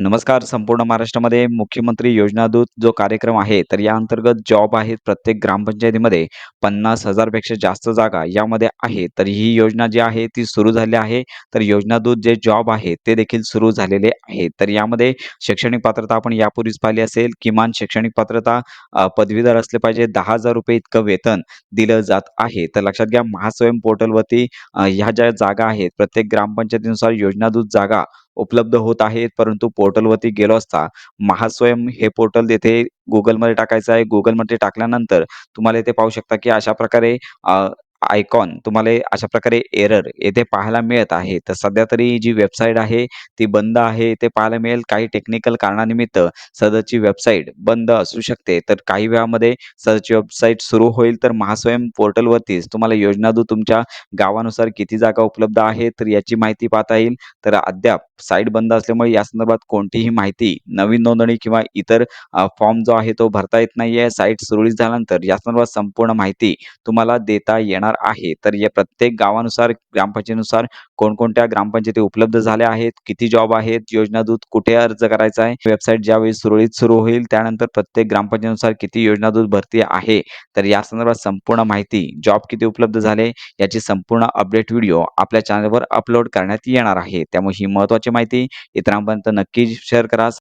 नमस्कार. संपूर्ण महाराष्ट्रामध्ये मुख्यमंत्री योजना दूत जो कार्यक्रम आहे, तर या अंतर्गत जॉब आहेत प्रत्येक ग्रामपंचायतीमध्ये 50,000 पेक्षा जास्त जागा यामध्ये आहे. तर ही योजना जी आहे ती सुरू झाली आहे. तर योजना दूत जे जॉब आहे ते देखील सुरू झालेले आहे. तर यामध्ये शैक्षणिक पात्रता आपण यापूर्वीच पाहिली असेल. किमान शैक्षणिक पात्रता अ, पदवीधर असले पाहिजे. ₹10,000 इतकं वेतन दिलं जात आहे. तर लक्षात घ्या महास्वयं पोर्टलवरती अ, ह्या ज्या जागा आहेत प्रत्येक ग्रामपंचायतीनुसार योजना दूत जागा उपलब्ध होत आहेत. परंतु पोर्टलवरती गेलो असता महास्वयं हे पोर्टल येथे गुगलमध्ये टाकायचं आहे. गुगलमध्ये टाकल्यानंतर तुम्हाला इथे पाहू शकता, की अशा प्रकारे आयकॉन तुम्हाला अशा प्रकारे एरर येथे पाहायला मिळत आहे. तर सध्या तरी जी वेबसाईट आहे ती बंद आहे. ते पाहायला मिळेल. काही टेक्निकल कारणानिमित्त सदरची वेबसाईट बंद असू शकते. तर काही वेळामध्ये सदरची वेबसाईट सुरू होईल. तर महास्वयं पोर्टलवरतीच तुम्हाला योजना दूत तुमच्या गावानुसार किती जागा उपलब्ध आहेत, तर याची माहिती पाहता येईल. तर अद्याप साईट बंद असल्यामुळे या संदर्भात कोणतीही माहिती, नवीन नोंदणी किंवा इतर फॉर्म जो आहे तो भरता येत नाहीये. साईट सुरळीत झाल्यानंतर या संदर्भात संपूर्ण माहिती तुम्हाला देता येणार आहे. तर या प्रत्येक गावानुसार, ग्रामपंचायतीनुसार कोणकोणत्या ग्रामपंचायती उपलब्ध झाल्या आहेत, किती जॉब आहेत, योजना दूत कुठे अर्ज करायचा आहे, वेबसाईट ज्यावेळी सुरळीत सुरू होईल त्यानंतर प्रत्येक ग्रामपंचायतीनुसार किती योजना दूत भरती आहे. तर या संदर्भात संपूर्ण माहिती, जॉब किती उपलब्ध झाले याची संपूर्ण अपडेट व्हिडिओ आपल्या चॅनलवर अपलोड करण्यात येणार आहे. त्यामुळे ही महत्वाची माहिती इतरांपर्यंत नक्की शेअर करा.